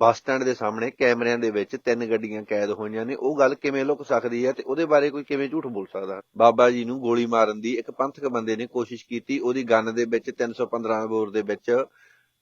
Bus stand ਦੇ ਸਾਹਮਣੇ ਕੈਮਰਿਆਂ ਦੇ ਵਿੱਚ ਤਿੰਨ ਗੱਡੀਆਂ ਕੈਦ ਹੋਈਆਂ ਨੇ। ਉਹ ਗੱਲ ਕਿਵੇਂ ਲੁਕ ਸਕਦੀ ਹੈ ਤੇ ਉਹਦੇ ਬਾਰੇ ਕੋਈ ਕਿਵੇਂ ਝੂਠ ਬੋਲ ਸਕਦਾ? ਬਾਬਾ ਜੀ ਨੂੰ ਗੋਲੀ ਮਾਰਨ ਦੀ ਇੱਕ ਪੰਥਕ ਬੰਦੇ ਨੇ ਕੋਸ਼ਿਸ਼ ਕੀਤੀ। ਉਹਦੀ ਗਨ ਦੇ ਵਿੱਚ 315 ਬੋਰ ਦੇ ਵਿੱਚ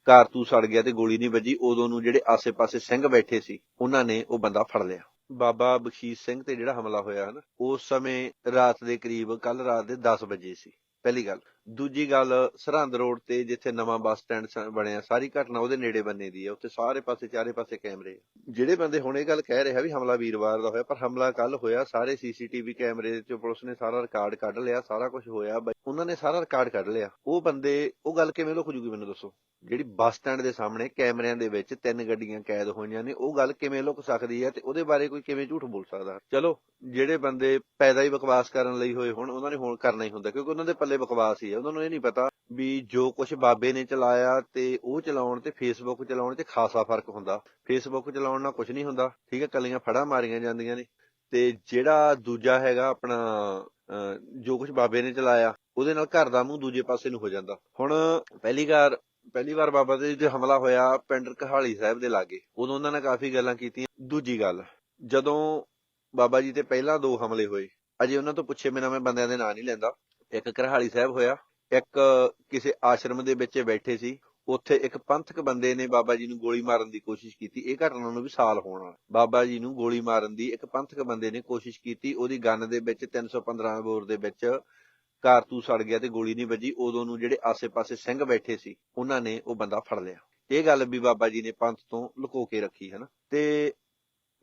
ਕਾਰਤੂਸ ਸੜ ਗਿਆ ਤੇ ਗੋਲੀ ਨਹੀਂ ਵੱਜੀ। ਉਦੋਂ ਨੂੰ ਜਿਹੜੇ ਆਸੇ-ਪਾਸੇ ਸਿੰਘ ਬੈਠੇ ਸੀ, ਉਹਨਾਂ ਨੇ ਉਹ ਬੰਦਾ ਫੜ ਲਿਆ। ਬਾਬਾ ਬਖਸ਼ੀਸ਼ ਸਿੰਘ ਤੇ ਜਿਹੜਾ ਹਮਲਾ ਹੋਇਆ ਹਨ ਉਸ ਸਮੇਂ ਰਾਤ ਦੇ ਕਰੀਬ ਕੱਲ ਰਾਤ ਦੇ 10 ਵਜੇ ਸੀ। ਪਹਿਲੀ ਗੱਲ। ਦੂਜੀ ਗੱਲ, ਸਰਹੰਦ ਰੋਡ ਤੇ ਜਿੱਥੇ ਨਵਾਂ ਬੱਸ ਸਟੈਂਡ ਬਣਿਆ, ਸਾਰੀ ਘਟਨਾ ਉਹਦੇ ਨੇੜੇ ਬੰਨੇ ਦੀ ਹੈ ਉੱਥੇ ਸਾਰੇ ਪਾਸੇ, ਚਾਰੇ ਪਾਸੇ ਕੈਮਰੇ ਜਿਹੜੇ ਬੰਦੇ ਹੁਣ ਇਹ ਗੱਲ ਕਹਿ ਰਿਹਾ ਵੀ ਹਮਲਾ ਵੀਰਵਾਰ ਦਾ ਹੋਇਆ, ਪਰ ਹਮਲਾ ਕੱਲ ਹੋਇਆ, ਸਾਰੇ ਸੀਸੀਟੀਵੀ ਕੈਮਰੇ ਚ ਪੁਲਿਸ ਨੇ ਸਾਰਾ ਰਿਕਾਰਡ ਕੱਢ ਲਿਆ, ਸਾਰਾ ਕੁਝ ਹੋਇਆ ਉਹਨਾਂ ਨੇ ਸਾਰਾ ਰਿਕਾਰਡ ਕੱਢ ਲਿਆ। ਉਹ ਬੰਦੇ, ਉਹ ਗੱਲ ਕਿਵੇਂ ਲੁਕ ਜੂਗੀ ਮੈਨੂੰ ਦੱਸੋ? ਜਿਹੜੀ ਬੱਸ ਸਟੈਂਡ ਦੇ ਸਾਹਮਣੇ ਕੈਮਰਿਆਂ ਦੇ ਵਿੱਚ ਤਿੰਨ ਗੱਡੀਆਂ ਕੈਦ ਹੋਈਆਂ ਨੇ, ਉਹ ਗੱਲ ਕਿਵੇਂ ਲੁਕ ਸਕਦੀ ਹੈ ਤੇ ਉਹਦੇ ਬਾਰੇ ਕੋਈ ਕਿਵੇਂ ਝੂਠ ਬੋਲ ਸਕਦਾ? ਚਲੋ, ਜਿਹੜੇ ਬੰਦੇ ਪੈਦਾ ਹੀ ਬਕਵਾਸ ਕਰਨ ਲਈ ਹੋਏ ਹੁਣ, ਉਹਨਾਂ ਨੇ ਹੁਣ ਕਰਨਾ ਹੀ ਹੁੰਦਾ, ਕਿਉਂਕਿ ਉਹਨਾਂ ਦੇ ਪੱਲੇ ਬਕਵਾਸ ਹੀ ਹੈ ਉਹਨਾਂ ਨੂੰ ਇਹ ਨਹੀਂ ਪਤਾ ਵੀ ਜੋ ਕੁਝ ਬਾਬੇ ਨੇ ਚਲਾਇਆ ਤੇ ਉਹ ਚਲਾਉਣ ਤੇ ਫੇਸਬੁੱਕ ਚਲਾਉਣ 'ਚ ਖਾਸਾ ਫ਼ਰਕ ਹੁੰਦਾ। ਫੇਸਬੁੱਕ ਚਲਾਉਣ ਨਾਲ ਕੁਝ ਨਹੀਂ ਹੁੰਦਾ, ਠੀਕ ਹੈ? ਕੱਲੀਆਂ ਫੜਾਂ ਮਾਰੀਆਂ ਜਾਂਦੀਆਂ ਨੇ। ਤੇ ਜਿਹੜਾ ਦੂਜਾ ਹੈਗਾ ਆਪਣਾ ਜੋ ਕੁਝ ਬਾਬੇ ਨੇ ਚਲਾਇਆ, ਉਹਦੇ ਨਾਲ ਘਰ ਦਾ ਮੂੰਹ ਦੂਜੇ ਪਾਸੇ ਨੂੰ ਹੋ ਜਾਂਦਾ। ਹੁਣ ਪਹਿਲੀ ਵਾਰ ਪਹਿਲੀ ਵਾਰ ਬਾਬਾ ਦੇ ਜੇ ਹਮਲਾ ਹੋਇਆ ਪਿੰਡ ਕਹਾਲੀ ਸਾਹਿਬ ਦੇ ਲਾਗੇ। ਉਦੋਂ ਉਹਨਾਂ ਨੇ ਕਾਫੀ ਗੱਲਾਂ ਕੀਤੀਆਂ। ਦੂਜੀ ਗੱਲ, ਜਦੋਂ ਬਾਬਾ ਜੀ ਤੇ ਪਹਿਲਾਂ ਦੋ ਹਮਲੇ ਹੋਏ, ਅਜੇ ਉਹਨਾਂ ਤੋਂ ਪੁੱਛੇ ਬਿਨਾਂ ਮੈਂ ਬੰਦਿਆਂ ਦੇ ਨਾਂ ਨਹੀਂ ਲੈਂਦਾ। ਇੱਕ ਕਰਹਾਲੀ ਸਾਹਿਬ ਹੋਇਆ ਇੱਕ ਕਿਸੇ ਆਸ਼ਰਮ ਦੇ ਵਿੱਚ ਬੈਠੇ ਸੀ, ਉੱਥੇ ਇੱਕ ਪੰਥਕ ਬੰਦੇ ਨੇ ਬਾਬਾ ਜੀ ਨੂੰ ਗੋਲੀ ਮਾਰਨ ਦੀ ਕੋਸ਼ਿਸ਼ ਕੀਤੀ। ਇਹ ਘਟਨਾ ਨੂੰ ਵੀ ਸਾਲ ਹੋਣ ਵਾਲਾ ਬਾਬਾ ਜੀ ਨੂੰ ਗੋਲੀ ਮਾਰਨ ਦੀ ਇੱਕ ਪੰਥਕ ਬੰਦੇ ਨੇ ਕੋਸ਼ਿਸ਼ ਕੀਤੀ। ਉਹਦੀ ਗਨ ਦੇ ਵਿੱਚ 315 ਬੋਰ ਦੇ ਵਿੱਚ ਕਾਰਤੂਸ ਸੜ ਗਿਆ ਤੇ ਗੋਲੀ ਨਹੀਂ ਵੱਜੀ। ਉਦੋਂ ਨੂੰ ਜਿਹੜੇ ਆਸੇ-ਪਾਸੇ ਸਿੰਘ ਬੈਠੇ ਸੀ, ਉਹਨਾਂ ਨੇ ਉਹ ਬੰਦਾ ਫੜ ਲਿਆ। ਇਹ ਗੱਲ ਵੀ ਬਾਬਾ ਜੀ ਨੇ ਪੰਥ ਤੋਂ ਲੁਕੋ ਕੇ ਰੱਖੀ, ਹੈ ਨਾ? ਤੇ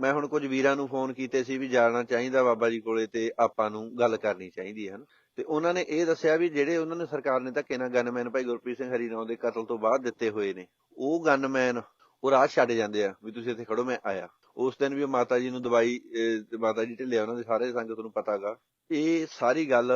ਮੈਂ ਹੁਣ ਕੁਝ ਵੀਰਾਂ ਨੂੰ ਫੋਨ ਕੀਤੇ ਸੀ ਵੀ ਜਾਣਾ ਚਾਹੀਦਾ ਬਾਬਾ ਜੀ ਕੋਲੇ ਤੇ ਆਪਾਂ ਨੂੰ ਗੱਲ ਕਰਨੀ ਚਾਹੀਦੀ ਹੈ ਨਾ? ਤੇ ਉਹਨਾਂ ਨੇ ਇਹ ਦੱਸਿਆ ਵੀ ਜਿਹੜੇ ਉਹਨਾਂ ਨੇ ਸਰਕਾਰ ਨੇ ਧੱਕੇ ਨਾਲ ਗਨਮੈਨ ਭਾਈ ਗੁਰਪ੍ਰੀਤ ਸਿੰਘ ਹਰੀਨੌਂ ਦੇ ਕਤਲ ਤੋਂ ਬਾਅਦ ਦਿੱਤੇ ਹੋਏ ਨੇ, ਉਹ ਗਨਮੈਨ ਉਹ ਰਾਹ ਛੱਡ ਜਾਂਦੇ ਆ ਵੀ ਤੁਸੀਂ ਇੱਥੇ ਖੜੋ, ਮੈਂ ਆਇਆ। ਉਸ ਦਿਨ ਵੀ ਮਾਤਾ ਜੀ ਨੂੰ ਦਵਾਈ ਮਾਤਾ ਜੀ ਢਿੱਲੇ ਉਹਨਾਂ ਦੇ ਸਾਰੇ ਸੰਗਤ ਨੂੰ ਪਤਾਗਾ ਇਹ ਸਾਰੀ ਗੱਲ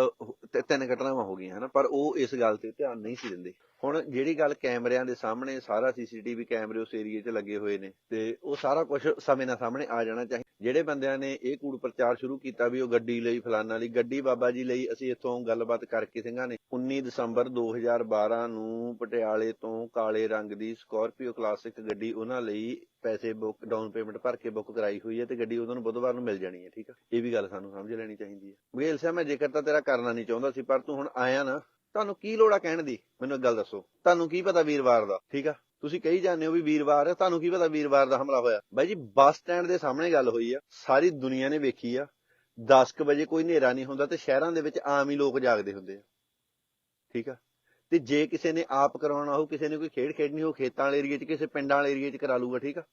ਤਿੰਨ ਘਟਨਾਵਾਂ ਹੋ ਗਈਆਂ ਹਨਾ, ਪਰ ਉਹ ਇਸ ਗੱਲ ਤੇ ਧਿਆਨ ਨਹੀਂ ਸੀ ਦਿੰਦੇ। ਹੁਣ ਜਿਹੜੀ ਗੱਲ ਕੈਮਰਿਆਂ ਦੇ ਸਾਹਮਣੇ, ਸਾਰਾ ਸੀਸੀਟੀਵੀ ਕੈਮਰੇ ਉਸ ਏਰੀਏ 'ਚ ਲੱਗੇ ਹੋਏ ਨੇ, ਤੇ ਉਹ ਸਾਰਾ ਕੁਝ ਸਮੇਂ ਨਾਲ ਸਾਹਮਣੇ ਆ ਜਾਣਾ ਚਾਹੀਦਾ ਜਿਹੜੇ ਬੰਦਿਆਂ ਨੇ ਇਹ ਕੂੜ ਪ੍ਰਚਾਰ ਸ਼ੁਰੂ ਕੀਤਾ ਵੀ ਉਹ ਗੱਡੀ ਲਈ, ਫਲਾਨਾ ਲਈ, ਗੱਡੀ ਬਾਬਾ ਜੀ ਲਈ ਅਸੀਂ ਇੱਥੋਂ ਗੱਲਬਾਤ ਕਰਕੇ ਸਿੰਘਾਂ ਨੇ। 19 ਦਸੰਬਰ 2012 ਨੂੰ ਪਟਿਆਲੇ ਤੋਂ ਕਾਲੇ ਰੰਗ ਦੀ ਸਕਾਰਪੀਓ ਕਲਾਸਿਕ ਗੱਡੀ ਉਹਨਾਂ ਲਈ ਪੈਸੇ ਬੁੱਕ ਡਾਊਨ ਪੇਮੈਂਟ ਭਰ ਕੇ ਬੁੱਕ ਕਰਾਈ ਹੋਈ ਹੈ ਤੇ ਗੱਡੀ ਉਹਨਾਂ ਨੂੰ ਬੁੱਧਵਾਰ ਨੂੰ ਮਿਲ ਜਾਣੀ ਹੈ, ਠੀਕ ਹੈ ਇਹ ਵੀ ਗੱਲ ਸਾਨੂੰ ਸਮਝ ਲੈਣੀ ਚਾਹੀਦੀ ਹੈ। ਬਗੇਲ ਸਾਹਿਬ ਮੈਂ ਜੇਕਰ ਤਾਂ ਤੇਰਾ ਕਰਨਾ ਨਹੀਂ ਚਾਹੁੰਦਾ ਸੀ, ਪਰ ਤੂੰ ਹੁਣ ਆਇਆ ਨਾ, ਤੁਹਾਨੂੰ ਕੀ ਲੋੜ ਆ ਕਹਿਣ ਦੀ? ਮੈਨੂੰ ਇੱਕ ਗੱਲ ਦੱਸੋ, ਤੁਹਾਨੂੰ ਕੀ ਪਤਾ ਵੀਰਵਾਰ ਦਾ, ਠੀਕ ਆ? ਤੁਸੀਂ ਕਹੀ ਜਾਂਦੇ ਹੋ ਵੀ ਵੀਰਵਾਰ ਤੁਹਾਨੂੰ ਕੀ ਪਤਾ ਵੀਰਵਾਰ ਦਾ ਹਮਲਾ ਹੋਇਆ। ਬਾਈ ਜੀ, ਬੱਸ ਸਟੈਂਡ ਦੇ ਸਾਹਮਣੇ ਗੱਲ ਹੋਈ ਆ, ਸਾਰੀ ਦੁਨੀਆ ਨੇ ਵੇਖੀ ਆ। 10:00 ਵਜੇ ਕੋਈ ਹਨੇਰਾ ਨਹੀਂ ਹੁੰਦਾ ਤੇ ਸ਼ਹਿਰਾਂ ਦੇ ਵਿੱਚ ਆਮ ਹੀ ਲੋਕ ਜਾਗਦੇ ਹੁੰਦੇ ਆ। ਠੀਕ ਆ? ਤੇ ਜੇ ਕਿਸੇ ਨੇ ਆਪ ਕਰਾਉਣਾ ਹੋ ਕਿਸੇ ਨੇ ਕੋਈ ਖੇਡ ਖੇਡਣੀ ਹੋ ਖੇਤਾਂ ਵਾਲੇ ਏਰੀਏ 'ਚ, ਕਿਸੇ ਪਿੰਡਾਂ ਵਾਲੇ ਏਰੀਏ 'ਚ ਕਰਾ ਲੂਗਾ ਠੀਕ ਆ?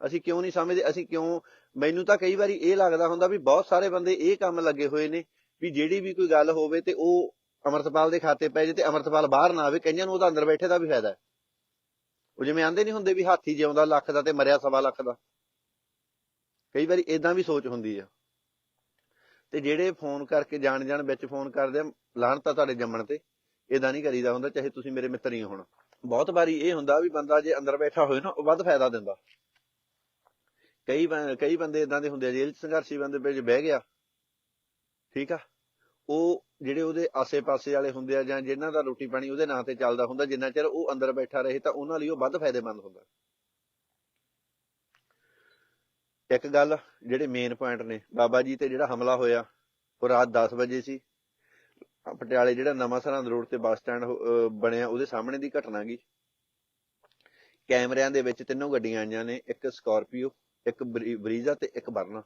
ਅਸੀਂ ਕਿਉਂ ਨਹੀਂ ਸਮਝਦੇ? ਅਸੀਂ ਕਿਉਂ? ਮੈਨੂੰ ਤਾਂ ਕਈ ਵਾਰੀ ਇਹ ਲੱਗਦਾ ਹੁੰਦਾ ਵੀ ਬਹੁਤ ਸਾਰੇ ਬੰਦੇ ਇਹ ਕੰਮ ਲੱਗੇ ਹੋਏ ਨੇ ਵੀ ਜਿਹੜੀ ਵੀ ਕੋਈ ਗੱਲ ਹੋਵੇ ਤੇ ਉਹ ਅਮਰਤਪਾਲ ਦੇ ਖਾਤੇ ਪੈ ਜੇ ਤੇ ਅਮਰਤਪਾਲ ਬਾਹਰ ਨਾ ਆਵੇ ਕਈਆਂ ਨੂੰ ਉਹਦਾ ਅੰਦਰ ਬੈਠੇ ਦਾ ਵੀ ਫਾਇਦਾ ਹੈ। ਉਹ ਜਿਵੇਂ ਆਂਦੇ ਨਹੀਂ ਹੁੰਦੇ ਵੀ ਹਾਥੀ ਜਿਉਂਦਾ ਲੱਖ ਦਾ ਤੇ ਮਰਿਆ ਸਵਾ ਲੱਖ ਦਾ। ਕਈ ਵਾਰੀ ਇਦਾਂ ਵੀ ਸੋਚ ਹੁੰਦੀ ਆ। ਤੇ ਜਿਹੜੇ ਫੋਨ ਕਰਕੇ ਜਾਣ ਜਾਣ ਵਿੱਚ ਫੋਨ ਕਰਦੇ ਆ ਲਾਹਣਤਾ ਤੁਹਾਡੇ ਜੰਮਣ ਤੇ। ਇਦਾਂ ਨਹੀਂ ਕਰੀਦਾ ਹੁੰਦਾ, ਚਾਹੇ ਤੁਸੀਂ ਮੇਰੇ ਮਿੱਤਰ ਹੀ ਹੋਣ। ਬਹੁਤ ਵਾਰੀ ਇਹ ਹੁੰਦਾ ਵੀ ਬੰਦਾ ਜੇ ਅੰਦਰ ਬੈਠਾ ਹੋਵੇ ਨਾ, ਉਹ ਵੱਧ ਫਾਇਦਾ ਦਿੰਦਾ। ਕਈ ਕਈ ਬੰਦੇ ਇਦਾਂ ਦੇ ਹੁੰਦੇ ਆ, ਜੇਲ੍ਹ ਸੰਘਰਸ਼ੀ ਬੰਦੇ ਵਿੱਚ ਬਹਿ ਗਿਆ। ਠੀਕ ਆ? ਉਹ ਜਿਹੜੇ ਉਹਦੇ ਆਸੇ-ਪਾਸੇ ਵਾਲੇ ਹੁੰਦੇ ਆ ਜਾਂ ਜਿਨ੍ਹਾਂ ਦਾ ਰੋਟੀ ਪਾਣੀ ਉਹਦੇ ਨਾਂ ਤੇ ਚੱਲਦਾ ਹੁੰਦਾ, ਜਿੰਨਾ ਚਿਰ ਉਹ ਅੰਦਰ ਬੈਠਾ ਰਹੇ ਤਾਂ ਉਹਨਾਂ ਲਈ ਉਹ ਵੱਧ ਫਾਇਦੇਮੰਦ ਹੁੰਦਾ। ਇੱਕ ਗੱਲ ਜਿਹੜੇ ਮੇਨ ਪੁਆਇੰਟ ਨੇ, ਬਾਬਾ ਜੀ ਤੇ ਜਿਹੜਾ ਹਮਲਾ ਹੋਇਆ, ਉਹ ਰਾਤ 10 ਵਜੇ ਸੀ। ਪਟਿਆਲੇ ਜਿਹੜਾ ਨਵਾਂ ਸਰਹੰਦ ਰੋਡ ਤੇ ਬੱਸ ਸਟੈਂਡ ਬਣਿਆ, ਉਹਦੇ ਸਾਹਮਣੇ ਦੀ ਘਟਨਾ ਗੀ ਕੈਮਰਿਆਂ ਦੇ ਵਿੱਚ ਤਿੰਨੋਂ ਗੱਡੀਆਂ ਆਈਆਂ ਨੇ, ਇੱਕ ਸਕਾਰਪੀਓ, ਇੱਕ ਬਰੀਜ਼ਾ ਤੇ ਇੱਕ ਵਰਨਾ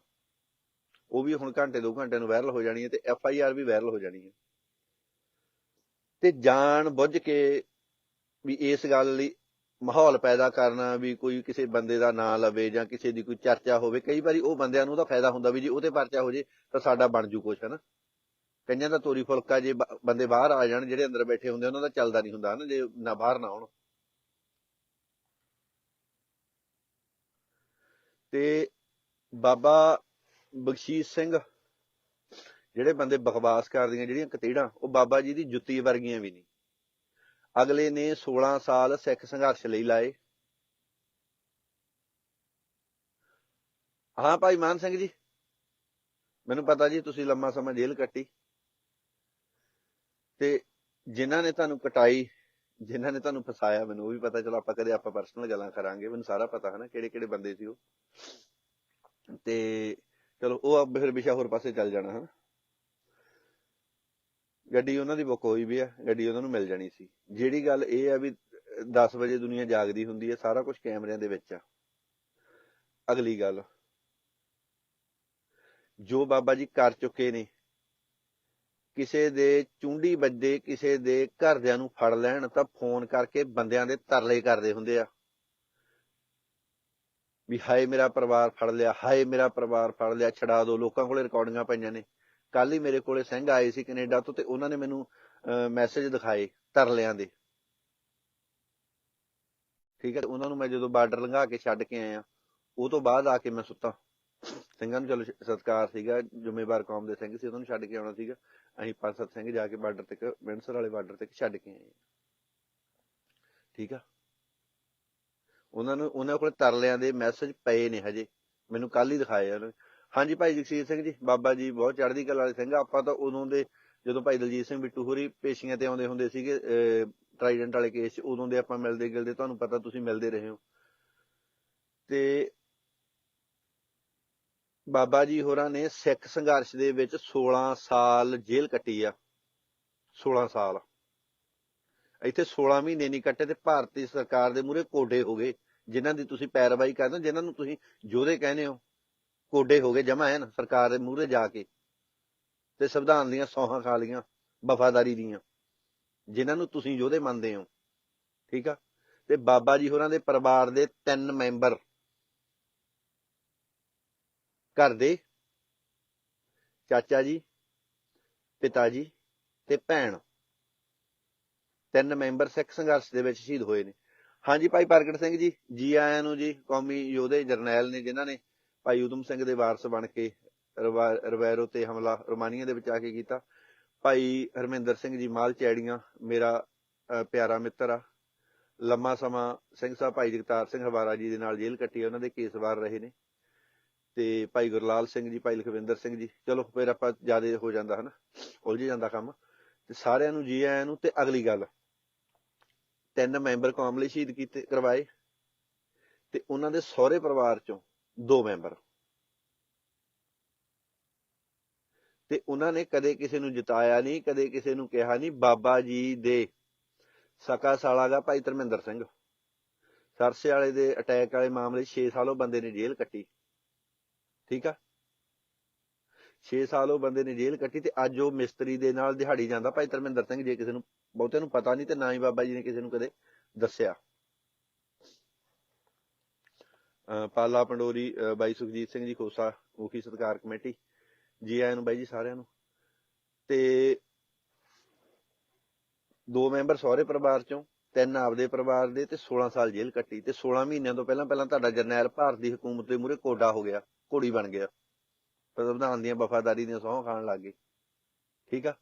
ਉਹ ਵੀ ਹੁਣ ਘੰਟੇ ਦੋ ਘੰਟੇ ਨੂੰ ਵਾਇਰਲ ਹੋ ਜਾਣੀ ਹੈ ਤੇ ਐਫ ਆਈ ਆਰ ਵੀ ਵਾਇਰਲ ਹੋ ਜਾਣੀ ਹੈ। ਤੇ ਜਾਣ ਬੁੱਝ ਕੇ ਵੀ ਇਸ ਗੱਲ ਲਈ ਮਾਹੌਲ ਪੈਦਾ ਕਰਨਾ ਵੀ ਕੋਈ ਕਿਸੇ ਬੰਦੇ ਦਾ ਨਾਂ ਲਵੇ ਜਾਂ ਕਿਸੇ ਦੀ ਕੋਈ ਚਰਚਾ ਹੋਵੇ, ਕਈ ਵਾਰੀ ਉਹ ਬੰਦਿਆਂ ਨੂੰ ਉਹਦਾ ਫਾਇਦਾ ਹੁੰਦਾ ਵੀ ਜੇ ਉਹਤੇ ਪਰਚਾ ਹੋ ਜੇ ਤਾਂ ਸਾਡਾ ਬਣ ਜੂ ਕੁਛ, ਹਨਾ। ਨਾ ਕਈਆਂ ਦਾ ਤੋਰੀ ਫੁਲਕਾ ਜੇ ਬੰਦੇ ਬਾਹਰ ਆ ਜਾਣ ਜਿਹੜੇ ਅੰਦਰ ਬੈਠੇ ਹੁੰਦੇ ਉਹਨਾਂ ਦਾ ਚੱਲਦਾ ਨਹੀਂ ਹੁੰਦਾ, ਹਨਾ, ਜੇ ਨਾ ਬਾਹਰ ਨਾ ਆਉਣ। ਤੇ ਬਾਬਾ ਬਖਸ਼ੀਸ਼ ਸਿੰਘ, ਜਿਹੜੇ ਬੰਦੇ ਬਕਵਾਸ ਕਰਦੀਆਂ, ਜਿਹੜੀਆਂ ਕਤੀੜਾਂ, ਉਹ ਬਾਬਾ ਜੀ ਦੀ ਜੁੱਤੀ ਵਰਗੀਆਂ ਵੀ ਨਹੀਂ। ਅਗਲੇ ਨੇ 16 ਸਾਲ ਸਿੱਖ ਸੰਘਰਸ਼ ਲਈ ਲਾਏ। ਹਾਂ ਭਾਈ ਮਾਨ ਸਿੰਘ ਜੀ, ਮੈਨੂੰ ਪਤਾ ਜੀ ਤੁਸੀਂ ਲੰਮਾ ਸਮਾਂ ਜੇਲ੍ਹ ਕੱਟੀ। ਤੇ ਜਿਨ੍ਹਾਂ ਨੇ ਤੁਹਾਨੂੰ ਕਟਾਈ, ਜਿਨ੍ਹਾਂ ਨੇ ਤੁਹਾਨੂੰ ਫਸਾਇਆ, ਮੈਨੂੰ ਉਹ ਵੀ ਪਤਾ, ਚਲੋ ਆਪਾਂ ਕਦੇ ਆਪਾਂ ਪਰਸਨਲ ਗੱਲਾਂ ਕਰਾਂਗੇ, ਮੈਨੂੰ ਸਾਰਾ ਪਤਾ ਹੈ ਨਾ ਕਿਹੜੇ ਕਿਹੜੇ ਬੰਦੇ ਸੀ ਉਹ। ਤੇ ਚਲੋ, ਉਹ ਅੱਬ ਫਿਰ ਵਿਸ਼ਾ ਹੋਰ ਪਾਸੇ ਚੱਲ ਜਾਣਾ ਹੈ ਗੱਡੀ ਉਹਨਾਂ ਦੀ ਬੁੱਕ ਹੋਈ ਵੀ ਆ, ਗੱਡੀ ਉਹਨਾਂ ਨੂੰ ਮਿਲ ਜਾਣੀ ਸੀ। ਜਿਹੜੀ ਗੱਲ ਇਹ ਆ ਵੀ 10 ਵਜੇ ਦੁਨੀਆ ਜਾਗਦੀ ਹੁੰਦੀ ਹੈ ਸਾਰਾ ਕੁਝ ਕੈਮਰਿਆਂ ਦੇ ਵਿੱਚ ਆ। ਅਗਲੀ ਗੱਲ, ਜੋ ਬਾਬਾ ਜੀ ਕਰ ਚੁੱਕੇ ਨੇ, ਕਿਸੇ ਦੇ ਚੁੰਡੀ ਵੱਜੇ ਕਿਸੇ ਦੇ ਘਰਦਿਆਂ ਨੂੰ ਫੜ ਲੈਣ, ਤਾਂ ਫੋਨ ਕਰਕੇ ਬੰਦਿਆਂ ਦੇ ਤਰਲੇ ਕਰਦੇ ਹੁੰਦੇ ਆ। ਵੀ ਹਾਏ ਮੇਰਾ ਪਰਿਵਾਰ ਫੜ ਲਿਆ, ਹਾਏ ਮੇਰਾ ਪਰਿਵਾਰ ਫੜ ਲਿਆ, ਛਡਾ ਦਿਓ ਲੋਕਾਂ ਕੋਲੇ ਰਿਕਾਰਡਿੰਗਾਂ ਪਈਆਂ ਨੇ। ਕੱਲ ਹੀ ਮੇਰੇ ਕੋਲੇ ਸਿੰਘ ਆਏ ਸੀ ਕੈਨੇਡਾ ਤੋਂ ਤੇ ਉਹਨਾਂ ਨੇ ਮੈਨੂੰ ਮੈਸੇਜ ਦਿਖਾਏ ਤਰਲਿਆਂ ਦੇ। ਠੀਕ ਹੈ ਉਹਨਾਂ ਨੂੰ ਮੈਂ ਜਦੋਂ ਬਾਰਡਰ ਲੰਘਾ ਕੇ ਛੱਡ ਕੇ ਆਇਆ, ਉਹ ਤੋਂ ਬਾਅਦ ਆ ਕੇ ਮੈਂ ਸੁੱਤਾ। ਸਿੰਘਾਂ ਨੂੰ ਚਲੋ ਸ਼- ਸਤਿਕਾਰ ਸੀਗਾ, ਜ਼ਿੰਮੇਵਾਰ ਕੌਮ ਦੇ ਸਿੰਘ ਸੀ, ਉਹਨਾਂ ਨੂੰ ਛੱਡ ਕੇ ਆਉਣਾ ਸੀਗਾ। ਅਸੀਂ ਪੰਜ ਸੱਤ ਸਿੰਘ ਜਾ ਕੇ ਬਾਰਡਰ ਤੱਕ, ਵਿੰਡਸਰ ਵਾਲੇ ਬਾਰਡਰ ਤੱਕ ਛੱਡ ਕੇ ਆਏ। ਠੀਕ ਆ? ਉਹਨਾਂ ਨੂੰ, ਉਹਨਾਂ ਕੋਲ ਤਰਲਿਆਂ ਦੇ ਮੈਸੇਜ ਪਏ ਨੇ ਹਜੇ। ਮੈਨੂੰ ਕੱਲ ਹੀ ਦਿਖਾਏ ਉਹਨਾਂ ਹਾਂਜੀ ਭਾਈ ਜਗਸੀਰ ਸਿੰਘ ਜੀ, ਬਾਬਾ ਜੀ ਬਹੁਤ ਚੜ੍ਹਦੀ ਕਲਾ ਵਾਲੇ ਸਿੰਘ ਆਪਾਂ ਤਾਂ ਉਦੋਂ ਦੇ, ਜਦੋਂ ਭਾਈ ਦਲਜੀਤ ਸਿੰਘ ਬਿੱਟੂ ਹੋਰੀ ਪੇਸ਼ੀਆਂ ਤੇ ਆਉਂਦੇ ਹੁੰਦੇ ਸੀਗੇ ਟ੍ਰਾਈਡੈਂਟ ਵਾਲੇ ਕੇਸ 'ਚ, ਉਦੋਂ ਦੇ ਆਪਾਂ ਮਿਲਦੇ ਗਿਲਦੇ, ਤੁਹਾਨੂੰ ਪਤਾ ਤੁਸੀਂ ਮਿਲਦੇ ਰਹੇ ਹੋ। ਤੇ ਬਾਬਾ ਜੀ ਹੋਰਾਂ ਨੇ ਸਿੱਖ ਸੰਘਰਸ਼ ਦੇ ਵਿੱਚ 16 ਸਾਲ ਜੇਲ੍ਹ ਕੱਟੀ ਆ। 16 ਸਾਲ। ਇੱਥੇ 16 ਮਹੀਨੇ ਨਹੀਂ ਕੱਟੇ ਤੇ ਭਾਰਤੀ ਸਰਕਾਰ ਦੇ ਮੂਹਰੇ ਕੋਡੇ ਹੋ ਗਏ, ਜਿਨ੍ਹਾਂ ਦੀ ਤੁਸੀਂ ਪੈਰਵਾਈ ਕਰਦੇ ਹੋ, ਜਿਨ੍ਹਾਂ ਨੂੰ ਤੁਸੀਂ ਯੋਧੇ ਕਹਿੰਦੇ ਹੋ, ਕੋਡੇ ਹੋ ਗਏ ਜਮਾ ਹੈ ਨਾ ਸਰਕਾਰ ਦੇ ਮੂਹਰੇ ਜਾ ਕੇ ਤੇ ਸੰਵਿਧਾਨ ਦੀਆਂ ਸੌਹਾਂ ਖਾ ਲੀਆਂ ਵਫਾਦਾਰੀ ਦੀਆਂ, ਜਿਨ੍ਹਾਂ ਨੂੰ ਤੁਸੀਂ ਯੋਧੇ ਮੰਨਦੇ ਹੋ, ਠੀਕ ਆ? ਤੇ ਬਾਬਾ ਜੀ ਹੋਰਾਂ ਦੇ ਪਰਿਵਾਰ ਦੇ ਤਿੰਨ ਮੈਂਬਰ ਘਰ ਦੇ, ਚਾਚਾ ਜੀ, ਪਿਤਾ ਜੀ ਤੇ ਭੈਣ। ਤਿੰਨ ਮੈਂਬਰ ਸਿੱਖ ਸੰਘਰਸ਼ ਦੇ ਵਿੱਚ ਸ਼ਹੀਦ ਹੋਏ ਨੇ। ਹਾਂਜੀ ਭਾਈ ਪ੍ਰਗਟ ਸਿੰਘ ਜੀ ਜੀ ਆਇਆਂ ਨੂੰ ਜੀ, ਕੌਮੀ ਯੋਧੇ ਜਰਨੈਲ ਨੇ ਜਿਨ੍ਹਾਂ ਨੇ ਭਾਈ ਉਦਮ ਸਿੰਘ ਦੇ ਵਾਰਸ ਬਣ ਕੇ ਰਵੈਰੋ ਤੇ ਹਮਲਾ ਰੋਮਾਨੀਆ ਦੇ ਵਿੱਚ ਆ ਕੇ ਕੀਤਾ। ਭਾਈ ਹਰਮਿੰਦਰ ਸਿੰਘ ਜੀ ਮਾਲ ਚੈੜੀਆਂ, ਮੇਰਾ ਪਿਆਰਾ ਮਿੱਤਰ ਆ। ਲੰਮਾ ਸਮਾਂ ਸਿੰਘ ਸਾਹਿਬ ਭਾਈ ਜਗਤਾਰ ਸਿੰਘ ਹਵਾਰਾ ਜੀ ਦੇ ਨਾਲ ਜੇਲ੍ਹ ਕੱਟੀ ਉਹਨਾਂ ਦੇ ਕੇਸ ਵਾਰ ਰਹੇ ਨੇ। ਤੇ ਭਾਈ ਗੁਰਲਾਲ ਸਿੰਘ ਜੀ, ਭਾਈ ਲਖਵਿੰਦਰ ਸਿੰਘ ਜੀ, ਚਲੋ ਫਿਰ ਆਪਾਂ ਜ਼ਿਆਦਾ ਹੋ ਜਾਂਦਾ ਹਨਾ, ਉਲਝ ਜਾਂਦਾ ਕੰਮ। ਤੇ ਸਾਰਿਆਂ ਨੂੰ, ਜੀ ਆਇਆਂ ਨੂੰ ਤੇ ਅਗਲੀ ਗੱਲ ਤਿੰਨ ਮੈਂਬਰ ਕੌਮ ਲਈ ਸ਼ਹੀਦ ਕੀਤੇ, ਕਰਵਾਏ ਤੇ ਉਹਨਾਂ ਦੇ ਸਹੁਰੇ ਪਰਿਵਾਰ ਚੋਂ ਦੋ ਮੈਂਬਰ। ਤੇ ਉਹਨਾਂ ਨੇ ਕਦੇ ਕਿਸੇ ਨੂੰ ਜਿਤਾਇਆ ਨਹੀਂ, ਕਦੇ ਕਿਸੇ ਨੂੰ ਕਿਹਾ ਨਹੀਂ, ਬਾਬਾ ਜੀ ਦੇ ਸਕਾ ਸਾਲਾ ਦਾ ਭਾਈ ਧਰਮਿੰਦਰ ਸਿੰਘ। ਸਰਸੇ ਵਾਲੇ ਦੇ ਅਟੈਕ ਵਾਲੇ ਮਾਮਲੇ 6 ਸਾਲ ਬੰਦੇ ਨੇ ਜੇਲ੍ਹ ਕੱਟੀ। ਠੀਕ ਆ? 6 ਸਾਲ ਉਹ ਬੰਦੇ ਨੇ ਜੇਲ੍ਹ ਕੱਟੀ ਤੇ ਅੱਜ ਉਹ ਮਿਸਤਰੀ ਦੇ ਨਾਲ ਦਿਹਾੜੀ ਜਾਂਦਾ। ਭਾਈ ਧਰਮਿੰਦਰ ਸਿੰਘ ਜੇ ਕਿਸੇ ਨੂੰ ਬਹੁਤਿਆਂ ਨੂੰ ਪਤਾ ਨਹੀਂ ਤੇ ਨਾ ਹੀ ਬਾਬਾ ਜੀ ਨੇ ਕਿਸੇ ਨੂੰ ਕਦੇ ਦੱਸਿਆ। ਪਾਲਾ ਪੰਡੋਰੀ ਬਾਈ ਸੁਖਜੀਤ ਸਿੰਘ ਜੀ, ਖੋਸਾ ਮੁਖੀ ਸਤਕਾਰ ਕਮੇਟੀ, ਜੀ ਆਇਆਂ ਨੂੰ, ਬਾਈ ਜੀ ਸਾਰਿਆਂ ਨੂੰ। ਤੇ ਦੋ ਮੈਂਬਰ ਸਹੁਰੇ ਪਰਿਵਾਰ ਚੋਂ, ਤਿੰਨ ਆਪਦੇ ਪਰਿਵਾਰ ਦੇ ਤੇ 16 ਸਾਲ ਜੇਲ੍ਹ ਕੱਟੀ ਤੇ 16 ਮਹੀਨਿਆਂ ਤੋਂ ਪਹਿਲਾਂ ਪਹਿਲਾਂ ਤੁਹਾਡਾ ਜਰਨੈਲ ਭਾਰਤ ਦੀ ਹਕੂਮਤ ਦੇ ਮੂਹਰੇ ਕੋਡਾ ਹੋ ਗਿਆ, ਘੋੜੀ ਬਣ ਗਿਆ। ਸੰਵਿਧਾਨ ਦੀਆਂ ਵਫਾਦਾਰੀ ਦੀਆਂ ਸਹੁੰ ਖਾਣ ਲੱਗ ਗਏ। ਠੀਕ ਆ?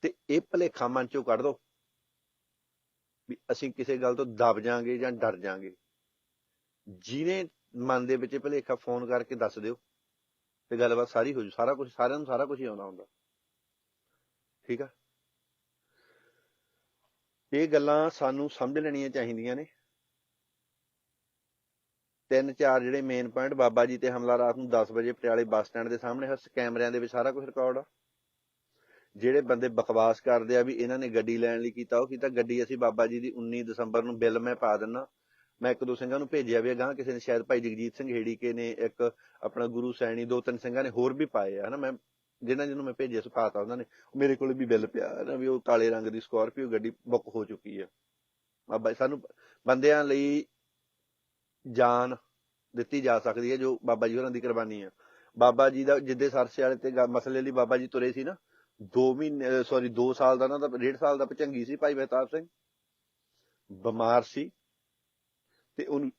ਤੇ ਇਹ ਭਲੇਖਾ ਮਨ ਚੋਂ ਕੱਢ ਦੋ ਵੀ ਅਸੀਂ ਕਿਸੇ ਗੱਲ ਤੋਂ ਦਬ ਜਾਾਂਗੇ ਜਾਂ ਡਰ ਜਾਾਂਗੇ। ਜਿਹਨੇ ਮਨ ਦੇ ਵਿੱਚ ਭਲੇਖਾ ਫੋਨ ਕਰਕੇ ਦੱਸ ਦਿਓ ਤੇ ਗੱਲਬਾਤ ਸਾਰੀ ਹੋ ਜੂ, ਸਾਰਾ ਕੁਝ ਸਾਰਿਆਂ ਨੂੰ ਸਾਰਾ ਕੁਝ ਹੀ ਆਉਂਦਾ ਹੁੰਦਾ। ਠੀਕ ਆ? ਇਹ ਗੱਲਾਂ ਸਾਨੂੰ ਸਮਝ ਲੈਣੀਆਂ ਚਾਹੀਦੀਆਂ ਨੇ। ਤਿੰਨ ਚਾਰ ਜਿਹੜੇ ਮੇਨ ਪੁਆਇੰਟ ਬਾਬਾ ਜੀ ਤੇ ਹਮਲਾ ਰਾਤ ਨੂੰ 10 ਵਜੇ ਪਟਿਆਲੇ ਬੱਸ ਸਟੈਂਡ ਦੇ ਸਾਹਮਣੇ, ਹਸ, ਕੈਮਰਿਆਂ ਦੇ ਵਿੱਚ ਸਾਰਾ ਕੁਝ ਰਿਕਾਰਡ ਆ। ਜਿਹੜੇ ਬੰਦੇ ਬਕਵਾਸ ਕਰਦੇ ਆ ਵੀ ਇਹਨਾਂ ਨੇ ਗੱਡੀ ਲੈਣ ਲਈ ਕੀਤਾ, ਉਹ ਕੀਤਾ। ਗੱਡੀ ਅਸੀਂ ਬਾਬਾ ਜੀ ਦੀ 19 ਦਸੰਬਰ ਨੂੰ ਬਿੱਲ ਮੈਂ ਪਾ ਦਿੰਨਾ। ਮੈਂ ਇੱਕ ਦੋ ਸਿੰਘਾਂ ਨੂੰ ਭੇਜਿਆ ਵੀ ਗਾਂ ਕਿਸੇ ਨੇ, ਸ਼ਾਇਦ ਭਾਈ ਜਗਜੀਤ ਸਿੰਘ ਹੇੜੀਕੇ ਨੇ ਇੱਕ ਆਪਣਾ ਗੁਰੂ ਸੈਣੀ, ਦੋ ਤਿੰਨ ਸਿੰਘਾਂ ਨੇ ਹੋਰ ਵੀ ਪਾਏ ਆ, ਹਨਾ। ਮੈਂ, ਜਿਨ੍ਹਾਂ ਜਿਹਨੂੰ ਮੈਂ ਭੇਜਿਆ ਸੀ, ਪਾਤਾ ਉਹਨਾਂ ਨੇ। ਮੇਰੇ ਕੋਲ ਵੀ ਬਿੱਲ ਪਿਆ ਨਾ ਵੀ ਉਹ ਕਾਲੇ ਰੰਗ ਦੀ ਸਕਾਰਪੀਓ ਗੱਡੀ ਬੁੱਕ ਹੋ ਚੁੱਕੀ ਆ। ਬਾਬਾ ਜੀ, ਸਾਨੂੰ ਬੰਦਿਆਂ ਲਈ ਜਾਨ ਦਿੱਤੀ ਜਾ ਸਕਦੀ ਹੈ ਜੋ ਬਾਬਾ ਜੀ ਹੋਰਾਂ ਦੀ ਕੁਰਬਾਨੀ ਹੈ। ਬਾਬਾ ਜੀ ਦਾ ਜਿੱਦੇ ਸਰਸੇ ਵਾਲੇ ਤੇ ਮਸਲੇ ਲਈ ਬਾਬਾ ਜੀ ਤੁਰੇ ਸੀ ਨਾ 2 ਮਹੀਨੇ ਸੌਰੀ 2 ਸਾਲ ਦਾ ਨਾ ਦਾ ਡੇਢ ਸਾਲ ਦਾ ਭਚੰਗੀ ਸੀ ਭਾਈ ਮਹਿਤਾਬ ਸਿੰਘ। ਬਿਮਾਰ ਸੀ ਤੇ ਉਹਨੂੰ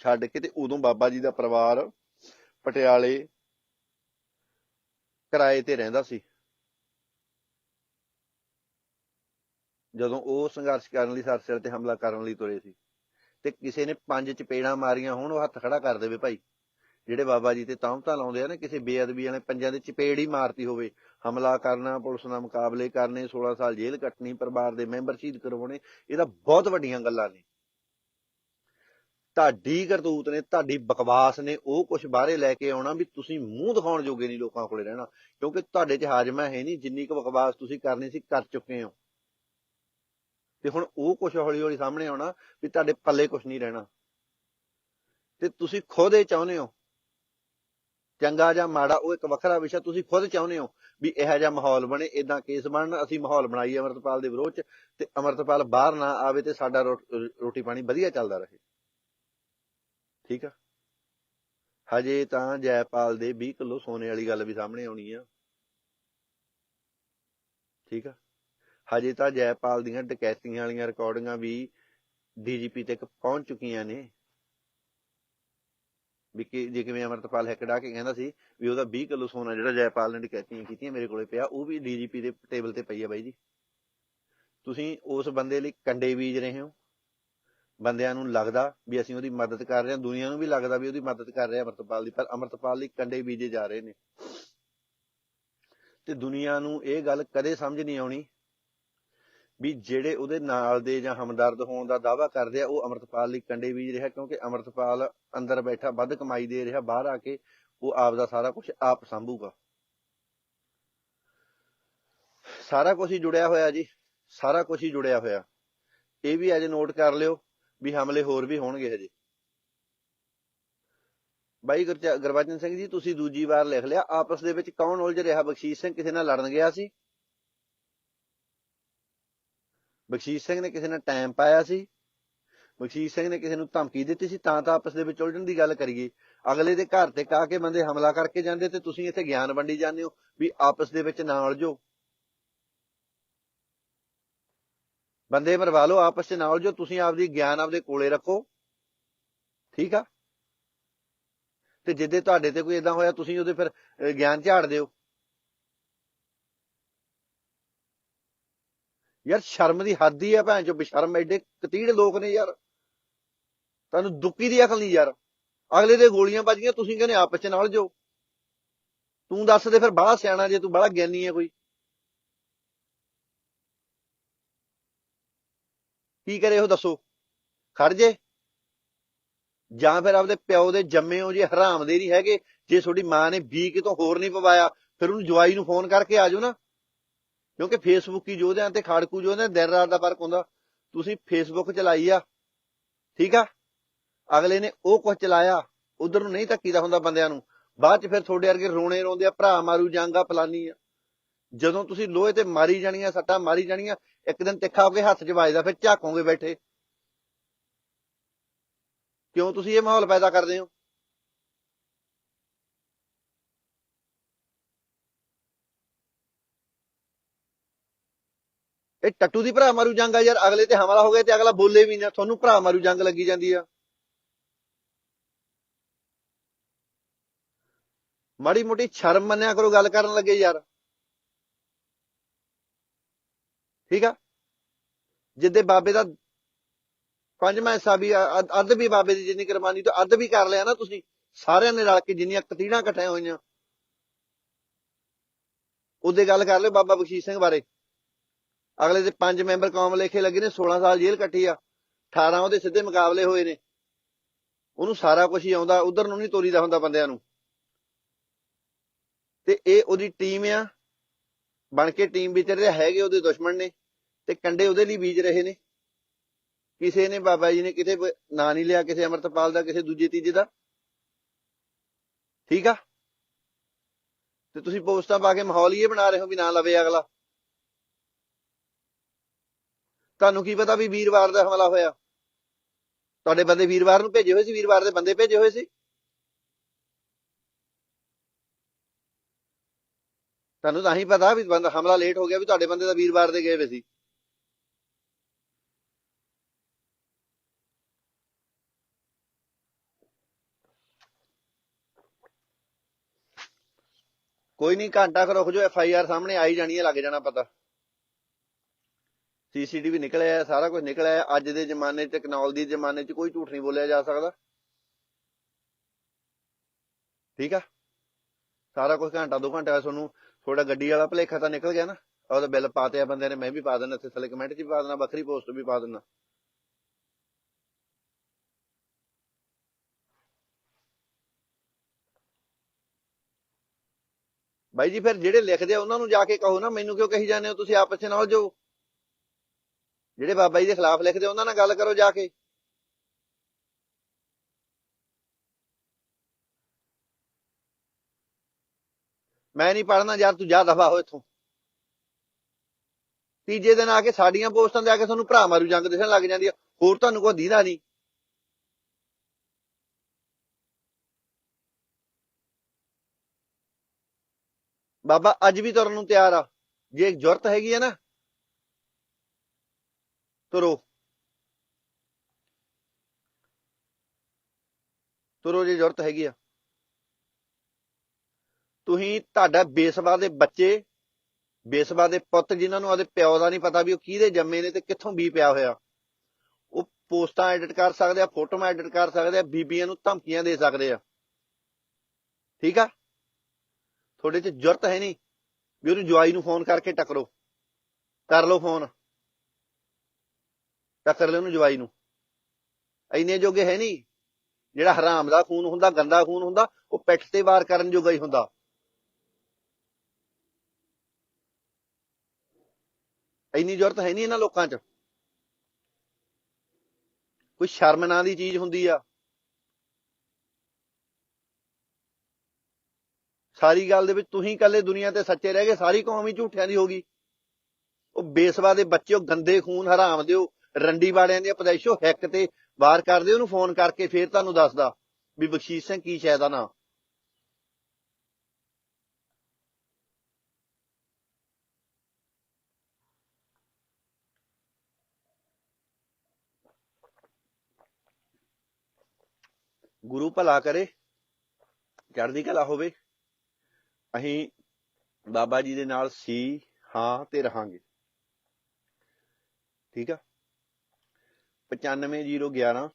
ਛੱਡ ਕੇ ਤੇ ਉਦੋਂ ਬਾਬਾ ਜੀ ਦਾ ਪਰਿਵਾਰ ਪਟਿਆਲੇ ਕਿਰਾਏ ਤੇ ਰਹਿੰਦਾ ਸੀ। ਜਦੋਂ ਉਹ ਸੰਘਰਸ਼ ਕਰਨ ਲਈ ਸਰਸੇਲ ਤੇ ਹਮਲਾ ਕਰਨ ਲਈ ਤੁਰੇ ਸੀ। ਤੇ ਕਿਸੇ ਨੇ ਪੰਜ ਚਪੇੜਾਂ ਮਾਰੀਆਂ ਹੋਣ, ਉਹ ਹੱਥ ਖੜਾ ਕਰ ਦੇਵੇ ਭਾਈ। ਜਿਹੜੇ ਬਾਬਾ ਜੀ ਤੇ ਤਾਮਤਾ ਲਾਉਂਦੇ ਆ ਨਾ, ਕਿਸੇ ਬੇਅਦਬੀ ਵਾਲੇ ਪੰਜਾਂ ਦੇ ਚਪੇੜ ਹੀ ਮਾਰਤੀ ਹੋਵੇ। ਹਮਲਾ ਕਰਨਾ, ਪੁਲਿਸ ਨਾਲ ਮੁਕਾਬਲੇ ਕਰਨੇ 16 ਸਾਲ ਜੇਲ੍ਹ ਕੱਟਣੀ, ਪਰਿਵਾਰ ਦੇ ਮੈਂਬਰ ਸ਼ਹੀਦ ਕਰਵਾਉਣੇ, ਇਹ ਤਾਂ ਬਹੁਤ ਵੱਡੀਆਂ ਗੱਲਾਂ ਨੇ। ਤੁਹਾਡੀ ਕਰਤੂਤ ਨੇ, ਤੁਹਾਡੀ ਬਕਵਾਸ ਨੇ ਉਹ ਕੁਝ ਬਾਹਰੇ ਲੈ ਕੇ ਆਉਣਾ ਵੀ ਤੁਸੀਂ ਮੂੰਹ ਦਿਖਾਉਣ ਜੋਗੇ ਨਹੀਂ ਲੋਕਾਂ ਕੋਲੇ ਰਹਿਣਾ। ਕਿਉਂਕਿ ਤੁਹਾਡੇ 'ਚ ਹਾਜ਼ਮਾ ਹੈ ਨਹੀਂ, ਜਿੰਨੀ ਕੁ ਬਕਵਾਸ ਤੁਸੀਂ ਕਰਨੀ ਸੀ, ਕਰ ਚੁੱਕੇ ਹੋ। ਤੇ ਹੁਣ ਉਹ ਕੁਝ ਹੌਲੀ ਹੌਲੀ ਸਾਹਮਣੇ ਆਉਣਾ ਵੀ ਤੁਹਾਡੇ ਪੱਲੇ ਕੁਝ ਨਹੀਂ ਰਹਿਣਾ। ਤੇ ਤੁਸੀਂ ਖੁਦ ਇਹ ਚਾਹੁੰਦੇ ਹੋ, ਚੰਗਾ ਜਾਂ ਮਾੜਾ, ਉਹ ਇੱਕ ਵੱਖਰਾ ਵਿਸ਼ਾ ਤੁਸੀਂ ਖੁਦ ਚਾਹੁੰਦੇ ਹੋ ਵੀ ਇਹੋ ਜਿਹਾ ਮਾਹੌਲ ਬਣੇ ਇਦਾਂ ਕੇਸ ਬਣਨ, ਅਸੀਂ ਮਾਹੌਲ ਬਣਾਈਏ ਅਮਰਤਪਾਲ ਦੇ ਵਿਰੋਧ ਚ ਤੇ ਅਮਰਤਪਾਲ ਬਾਹਰ ਨਾ ਆਵੇ ਤੇ ਸਾਡਾ ਰੋ- ਰੋਟੀ ਪਾਣੀ ਵਧੀਆ ਚੱਲਦਾ ਰਹੇ। ਠੀਕ ਆ? ਹਜੇ ਤਾਂ ਜੈਪਾਲ ਦੇ 20 ਕਿਲੋ ਸੋਨੇ ਵਾਲੀ ਗੱਲ ਵੀ ਸਾਹਮਣੇ ਆਉਣੀ ਆ। ਠੀਕ ਆ? ਹਜੇ ਤਾਂ ਜੈਪਾਲ ਦੀਆਂ ਡਕੈਤੀਆਂ ਵਾਲੀਆਂ ਰਿਕਾਰਡਿੰਗਾਂ ਵੀ ਡੀਜੀਪੀ ਤੱਕ ਪਹੁੰਚ ਚੁੱਕੀਆਂ ਨੇ। ਵੀ ਕਿ ਜੇ ਕਿਵੇਂ ਅਮਰਤਪਾਲ ਹੈਕੜਾ ਕੇ ਕਹਿੰਦਾ ਸੀ ਵੀ ਉਹਦਾ 20 ਕਿਲੋ ਸੋਨਾ ਜਿਹੜਾ ਜੈਪਾਲ ਨੇ ਡਕੈਤੀਆਂ ਕੀਤੀਆਂ ਮੇਰੇ ਕੋਲੇ ਪਿਆ, ਉਹ ਵੀ ਡੀਜੀਪੀ ਦੇ ਟੇਬਲ ਤੇ ਪਈ ਆ ਬਾਈ ਜੀ। ਤੁਸੀਂ ਉਸ ਬੰਦੇ ਲਈ ਕੰਡੇ ਬੀਜ ਰਹੇ ਹੋ। ਬੰਦਿਆਂ ਨੂੰ ਲੱਗਦਾ ਵੀ ਅਸੀਂ ਉਹਦੀ ਮਦਦ ਕਰ ਰਹੇ ਹਾਂ, ਦੁਨੀਆ ਨੂੰ ਵੀ ਲੱਗਦਾ ਵੀ ਉਹਦੀ ਮਦਦ ਕਰ ਰਹੇ ਆ ਅਮਰਤਪਾਲ ਦੀ, ਪਰ ਅਮਰਤਪਾਲ ਲਈ ਕੰਡੇ ਬੀਜੇ ਜਾ ਰਹੇ ਨੇ। ਤੇ ਦੁਨੀਆ ਨੂੰ ਇਹ ਗੱਲ ਕਦੇ ਸਮਝ ਨਹੀਂ ਆਉਣੀ ਵੀ ਜਿਹੜੇ ਉਹਦੇ ਨਾਲ ਦੇ ਜਾਂ ਹਮਦਰਦ ਹੋਣ ਦਾ ਦਾਵਾ ਕਰਦੇ ਆ, ਉਹ ਅਮਰਤਪਾਲ ਲਈ ਕੰਡੇ ਬੀਜ ਰਿਹਾ, ਕਿਉਂਕਿ ਅਮਰਤਪਾਲ ਅੰਦਰ ਬੈਠਾ, ਵੱਧ ਕਮਾਈ ਦੇ ਰਿਹਾ, ਬਾਹਰ ਆ ਕੇ ਉਹ ਆਪ ਦਾ ਸਾਰਾ ਕੁਝ ਆਪ ਸੰਭੂਗਾ। ਸਾਰਾ ਕੁਝ ਹੀ ਜੁੜਿਆ ਹੋਇਆ ਜੀ, ਸਾਰਾ ਕੁਝ ਹੀ ਜੁੜਿਆ ਹੋਇਆ। ਇਹ ਵੀ ਅੱਜ ਨੋਟ ਕਰ ਲਿਓ ਵੀ ਹਮਲੇ ਹੋਰ ਵੀ ਹੋਣਗੇ ਹਜੇ। ਬਾਈ ਗੁਰਚਾ- ਗੁਰਬਚਨ ਸਿੰਘ ਜੀ, ਤੁਸੀਂ ਦੂਜੀ ਵਾਰ ਲਿਖ ਲਿਆ, ਆਪਸ ਦੇ ਵਿੱਚ ਕੌਣ ਉਲਝ ਰਿਹਾ? ਬਖਸ਼ੀਸ਼ ਸਿੰਘ ਕਿਸੇ ਨਾਲ ਲੜਨ ਗਿਆ ਸੀ? ਬਖਸ਼ੀਸ਼ ਸਿੰਘ ਨੇ ਕਿਸੇ ਨਾਲ ਟਾਈਮ ਪਾਇਆ ਸੀ, ਬਖਸ਼ੀਸ਼ ਸਿੰਘ ਨੇ ਕਿਸੇ ਨੂੰ ਧਮਕੀ ਦਿੱਤੀ ਸੀ, ਤਾਂ ਤਾਂ ਆਪਸ ਦੇ ਵਿੱਚ ਉਲਝਣ ਦੀ ਗੱਲ ਕਰੀਏ। ਅਗਲੇ ਦੇ ਘਰ ਤੇ ਕਾ ਕੇ ਬੰਦੇ ਹਮਲਾ ਕਰਕੇ ਜਾਂਦੇ ਤੇ ਤੁਸੀਂ ਇੱਥੇ ਗਿਆਨ ਵੰਡੀ ਜਾਂਦੇ ਹੋ ਵੀ ਆਪਸ ਦੇ ਵਿੱਚ ਨਾ ਉਲਝੋ। ਬੰਦੇ ਮਰਵਾ ਲਓ, ਆਪਸ ਚ ਨਾ ਉਲਝੋ, ਤੁਸੀਂ ਆਪਦੀ ਗਿਆਨ ਆਪਦੇ ਕੋਲੇ ਰੱਖੋ। ਠੀਕ ਆ? ਤੇ ਜਿੱਦੇ ਤੁਹਾਡੇ ਤੇ ਕੋਈ ਇਦਾਂ ਹੋਇਆ, ਤੁਸੀਂ ਉਹਦੇ ਫਿਰ ਗਿਆਨ ਝਾੜ ਦਿਓ ਯਾਰ ਸ਼ਰਮ ਦੀ ਹੱਦ ਹੀ ਆ ਭੈਣ ਚੋ ਬੇਸ਼ਰਮ ਐਡੇ ਕਤੀੜ ਲੋਕ ਨੇ ਯਾਰ। ਤੁਹਾਨੂੰ ਦੁੱਕੀ ਦੀ ਅਕਲ ਨਹੀਂ ਯਾਰ। ਅਗਲੇ ਦੇ ਗੋਲੀਆਂ ਵੱਜੀਆਂ ਤੁਸੀਂ ਕਹਿੰਦੇ ਆਪਸ ਚ ਨਾਲ ਜੋ ਤੂੰ ਦੱਸ ਦੇ ਫਿਰ ਬੜਾ ਸਿਆਣਾ ਜੇ, ਤੂੰ ਬੜਾ ਗਿਆਨੀ ਹੈ ਕੋਈ। ਕੀ ਕਰੇ ਉਹ ਦੱਸੋ? ਖੜ ਜੇ। ਜਾਂ ਫਿਰ ਆਪਦੇ ਪਿਓ ਦੇ ਜੰਮੇ ਹੋ ਜੇ, ਹਰਾਮ ਦੇ ਨਹੀਂ ਹੈਗੇ। ਜੇ ਤੁਹਾਡੀ ਮਾਂ ਨੇ ਬੀ ਕਿਤੋਂ ਹੋਰ ਨਹੀਂ ਪਵਾਇਆ, ਫਿਰ ਉਹਨੂੰ ਜਵਾਈ ਨੂੰ ਫੋਨ ਕਰਕੇ ਆਜੋ ਨਾ। ਕਿਉਂਕਿ ਫੇਸਬੁੱਕੀ ਯੋਧਿਆਂ ਤੇ ਖਾੜਕੂ ਯੋਧਿਆਂ, ਦਿਨ ਰਾਤ ਦਾ ਫ਼ਰਕ ਹੁੰਦਾ। ਤੁਸੀਂ ਫੇਸਬੁੱਕ ਚਲਾਈ ਆ, ਠੀਕ ਆ? ਅਗਲੇ ਨੇ ਉਹ ਕੁਝ ਚਲਾਇਆ, ਉਧਰ ਨੂੰ ਨਹੀਂ ਧੱਕੀਦਾ ਹੁੰਦਾ ਬੰਦਿਆਂ ਨੂੰ। ਬਾਅਦ ਚ ਫਿਰ ਤੁਹਾਡੇ ਵਰਗੇ ਰੋਣੇ ਰੋਂਦੇ ਆ, ਭਰਾ ਮਾਰੂ, ਜਾਂਗਾ ਫਲਾਨੀ ਆ। ਜਦੋਂ ਤੁਸੀਂ ਲੋਹੇ ਤੇ ਮਾਰੀ ਜਾਣੀਆਂ, ਸੱਟਾਂ ਮਾਰੀ ਜਾਣੀਆਂ, ਇੱਕ ਦਿਨ ਤਿੱਖਾ ਹੋ ਕੇ ਹੱਥ 'ਚ ਵੱਜਦਾ, ਫਿਰ ਝਾਕੋਗੇ ਬੈਠੇ। ਕਿਉਂ ਤੁਸੀਂ ਇਹ ਮਾਹੌਲ ਪੈਦਾ ਕਰਦੇ ਹੋ? ਇਹ ਟੱਟੂ ਦੀ ਭਰਾ ਮਾਰੂ ਜੰਗ ਆ ਯਾਰ, ਅਗਲੇ ਤੇ ਹਮਲਾ ਹੋ ਗਿਆ ਤੇ ਅਗਲਾ ਬੋਲੇ ਵੀ ਨਾ, ਤੁਹਾਨੂੰ ਭਰਾ ਮਾਰੂ ਜੰਗ ਲੱਗੀ ਜਾਂਦੀ ਆ। ਮਾੜੀ ਮੋਟੀ ਸ਼ਰਮ ਮੰਨਿਆ ਕਰੋ, ਗੱਲ ਕਰਨ ਲੱਗੇ ਯਾਰ। ਠੀਕ ਆ? ਜਿੱਦੇ ਬਾਬੇ ਦਾ ਪੰਜਵਾਂ ਹਿੱਸਾ ਵੀ ਅੱਧ ਅੱਧ ਵੀ ਬਾਬੇ ਦੀ ਜਿੰਨੀ ਕੁਰਬਾਨੀ ਤੋਂ ਅੱਧ ਵੀ ਕਰ ਲਿਆ ਨਾ ਤੁਸੀਂ, ਸਾਰਿਆਂ ਨੇ ਰਲ ਕੇ ਜਿੰਨੀਆਂ ਕਤੀੜਾਂ ਇਕੱਠੀਆਂ ਹੋਈਆਂ। ਉਹਦੇ ਗੱਲ ਕਰ ਲਿਓ ਬਾਬਾ ਬਖਸ਼ੀਸ਼ ਸਿੰਘ ਬਾਰੇ। ਅਗਲੇ ਦੇ ਪੰਜ ਮੈਂਬਰ ਕੌਮ ਲੇਖੇ ਲੱਗੇ ਨੇ 16 ਸਾਲ ਜੇਲ੍ਹ ਕੱਟੀ ਆ 18 ਉਹਦੇ ਸਿੱਧੇ ਮੁਕਾਬਲੇ ਹੋਏ ਨੇ। ਉਹਨੂੰ ਸਾਰਾ ਕੁਝ ਹੀ ਆਉਂਦਾ, ਉਧਰ ਨੂੰ ਨਹੀਂ ਤੋਰੀਦਾ ਹੁੰਦਾ ਬੰਦਿਆਂ ਨੂੰ। ਤੇ ਇਹ ਉਹਦੀ ਟੀਮ ਆ, ਬਣ ਕੇ ਟੀਮ ਵਿੱਚ ਰਹੇ ਹੈਗੇ ਉਹਦੇ ਦੁਸ਼ਮਣ ਨੇ, ਤੇ ਕੰਡੇ ਉਹਦੇ ਲਈ ਬੀਜ ਰਹੇ ਨੇ। ਕਿਸੇ ਨੇ ਬਾਬਾ ਜੀ ਨੇ ਕਿਤੇ ਬ- ਨਾਂ ਨਹੀਂ ਲਿਆ, ਕਿਸੇ ਅਮਰਤਪਾਲ ਦਾ, ਕਿਸੇ ਦੂਜੇ ਤੀਜੇ ਦਾ। ਠੀਕ ਆ? ਤੇ ਤੁਸੀਂ ਪੋਸਟਾਂ ਪਾ ਕੇ ਮਾਹੌਲ ਹੀ ਇਹ ਬਣਾ ਰਹੇ ਹੋ ਵੀ ਨਾ ਲਵੇ ਅਗਲਾ। ਤੁਹਾਨੂੰ ਕੀ ਪਤਾ ਵੀ ਵੀਰਵਾਰ ਦਾ ਹਮਲਾ ਹੋਇਆ? ਤੁਹਾਡੇ ਬੰਦੇ ਵੀਰਵਾਰ ਨੂੰ ਭੇਜੇ ਹੋਏ ਸੀ? ਵੀਰਵਾਰ ਦੇ ਬੰਦੇ ਭੇਜੇ ਹੋਏ ਸੀ? ਤੁਹਾਨੂੰ ਤਾਂ ਹੀ ਪਤਾ ਵੀ ਬੰਦਾ ਹਮਲਾ ਲੇਟ ਹੋ ਗਿਆ ਵੀ ਤੁਹਾਡੇ ਬੰਦੇ ਤਾਂ ਵੀਰਵਾਰ ਦੇ ਗਏ ਹੋਏ ਸੀ। ਕੋਈ ਨਹੀਂ, ਘੰਟਾ ਕੁ ਰੁਕ ਜਾਓ ਐਫ ਆਈ ਆਰ ਸਾਹਮਣੇ ਆਈ ਜਾਣੀ ਹੈ, ਲੱਗ ਜਾਣਾ ਪਤਾ। ਸੀਸੀਟੀਵੀ ਨਿਕਲਿਆ ਸਾਰਾ ਕੁਝ ਨਿਕਲਿਆ ਅੱਜ ਦੇ ਜ਼ਮਾਨੇ 'ਚ ਟੈਕਨੋਲੋਜੀ ਦੇ ਜ਼ਮਾਨੇ 'ਚ ਕੋਈ ਝੂਠ ਨਹੀਂ ਬੋਲਿਆ ਜਾ ਸਕਦਾ। ਠੀਕ ਆ? ਸਾਰਾ ਕੁਝ ਘੰਟਾ ਦੋ ਘੰਟਾ ਤੁਹਾਨੂੰ ਤੁਹਾਡਾ ਗੱਡੀ ਵਾਲਾ ਭਲੇਖਾ ਤਾਂ ਨਿਕਲ ਗਿਆ ਨਾ। ਉਹਦਾ ਬਿੱਲ ਪਾਤੇ ਆ ਬੰਦੇ ਨੇ, ਮੈਂ ਵੀ ਪਾ ਦੇਣਾ ਇੱਥੇ ਥੱਲੇ ਕਮੈਂਟ 'ਚ ਵੀ ਪਾ ਦੇਣਾ ਵੱਖਰੀ ਪੋਸਟ ਵੀ ਪਾ ਦਿੰਦਾ। ਬਾਈ ਜੀ, ਫਿਰ ਜਿਹੜੇ ਲਿਖਦੇ ਆ, ਉਹਨਾਂ ਨੂੰ ਜਾ ਕੇ ਕਹੋ ਨਾ, ਮੈਨੂੰ ਕਿਉਂ ਕਹੀ ਜਾਂਦੇ ਹੋ? ਤੁਸੀਂ ਆਪਸ 'ਚ ਨਾਲ ਜੋ ਜਿਹੜੇ ਬਾਬਾ ਜੀ ਦੇ ਖਿਲਾਫ ਲਿਖਦੇ ਆ, ਉਹਨਾਂ ਨਾਲ ਗੱਲ ਕਰੋ ਜਾ ਕੇ। ਮੈਂ ਨਹੀਂ ਪੜਨਾ ਯਾਰ ਤੂੰ ਜਾ ਦਫਾ ਹੋ ਇੱਥੋਂ। ਤੀਜੇ ਦਿਨ ਆ ਕੇ ਸਾਡੀਆਂ ਪੋਸਟਾਂ ਤੇ ਆ ਕੇ ਤੁਹਾਨੂੰ ਭਰਾ ਮਾਰੂ ਜੰਗ ਦਿਸਣ ਲੱਗ ਜਾਂਦੀ ਆ। ਹੋਰ ਤੁਹਾਨੂੰ ਕੋਈ ਦੀਦਾ ਨਹੀਂ। ਬਾਬਾ ਅੱਜ ਵੀ ਤੁਰਨ ਨੂੰ ਤਿਆਰ ਆ। ਜੇ ਜ਼ਰੂਰਤ ਹੈਗੀ ਆ ਨਾ ਤੁਰੋ। ਤੁਰੋ ਜੇ ਜ਼ਰੂਰਤ ਹੈਗੀ ਆ। ਤੁਸੀਂ ਤੁਹਾਡਾ ਬੇਸਵਾ ਦੇ ਬੱਚੇ, ਬੇਸਵਾ ਦੇ ਪੁੱਤ ਜਿਨ੍ਹਾਂ ਨੂੰ ਆਦੇ ਪਿਓ ਦਾ ਨਹੀਂ ਪਤਾ ਵੀ ਉਹ ਕਿਹਦੇ ਜੰਮੇ ਨੇ ਤੇ ਕਿੱਥੋਂ ਬੀ ਪਿਆ ਹੋਇਆ। ਉਹ ਪੋਸਟਾਂ ਐਡਿਟ ਕਰ ਸਕਦੇ ਆ, ਫੋਟੋਆਂ ਐਡਿਟ ਕਰ ਸਕਦੇ ਆ, ਬੀਬੀਆਂ ਨੂੰ ਧਮਕੀਆਂ ਦੇ ਸਕਦੇ ਆ। ਠੀਕ ਆ? ਤੁਹਾਡੇ 'ਚ ਜ਼ਰੂਰਤ ਹੈ ਨਹੀਂ ਵੀ ਉਹਨੂੰ ਜਵਾਈ ਨੂੰ ਫੋਨ ਕਰਕੇ ਟੱਕਰੋ। ਕਰ ਲਓ ਫੋਨ। ਟੱਕਰ ਲੈ ਉਹਨੂੰ ਜਵਾਈ ਨੂੰ। ਐਨੇ ਜੋਗੇ ਹੈ ਨਹੀਂ। ਜਿਹੜਾ ਹਰਾਮ ਦਾ ਖੂਨ ਹੁੰਦਾ, ਗੰਦਾ ਖੂਨ ਹੁੰਦਾ, ਉਹ ਪਿੱਠ ਤੇ ਵਾਰ ਕਰਨ ਜੋਗਾ ਹੀ ਹੁੰਦਾ। ਇੰਨੀ ਜ਼ਰੂਰਤ ਹੈ ਨਹੀਂ ਇਹਨਾਂ ਲੋਕਾਂ 'ਚ। ਕੋਈ ਸ਼ਰਮ ਨਾਂ ਦੀ ਚੀਜ਼ ਹੁੰਦੀ ਆ। ਸਾਰੀ ਗੱਲ ਦੇ ਵਿੱਚ ਤੁਸੀਂ ਇਕੱਲੇ ਦੁਨੀਆ ਤੇ ਸੱਚੇ ਰਹਿ ਗਏ, ਸਾਰੀ ਕੌਮ ਹੀ ਝੂਠਿਆਂ ਦੀ ਹੋ ਗਈ। ਉਹ ਬੇਸਵਾ ਦੇ ਬੱਚੇ ਗੰਦੇ ਖੂਨ ਹਰਾਮ ਦਿਓ। ਰੰਡੀ ਵਾਲਿਆਂ ਦੀਆਂ ਪਦਾਇਸ਼ੋ ਹੈਕ ਤੇ ਵਾਰ ਕਰਦੇ, ਉਹਨੂੰ ਫੋਨ ਕਰਕੇ ਫੇਰ ਤੁਹਾਨੂੰ ਦੱਸਦਾ ਵੀ ਬਖਸ਼ੀਸ਼ ਸਿੰਘ ਕੀ ਸ਼ਾਇਦ ਆ ਨਾ। ਗੁਰੂ ਭਲਾ ਕਰੇ, ਚੜ੍ਹਦੀ ਕਲਾ ਹੋਵੇ, ਅਸੀਂ ਬਾਬਾ ਜੀ ਦੇ ਨਾਲ ਸੀ, ਹਾਂ ਤੇ ਰਹਾਂਗੇ। ਠੀਕ ਆ? 95011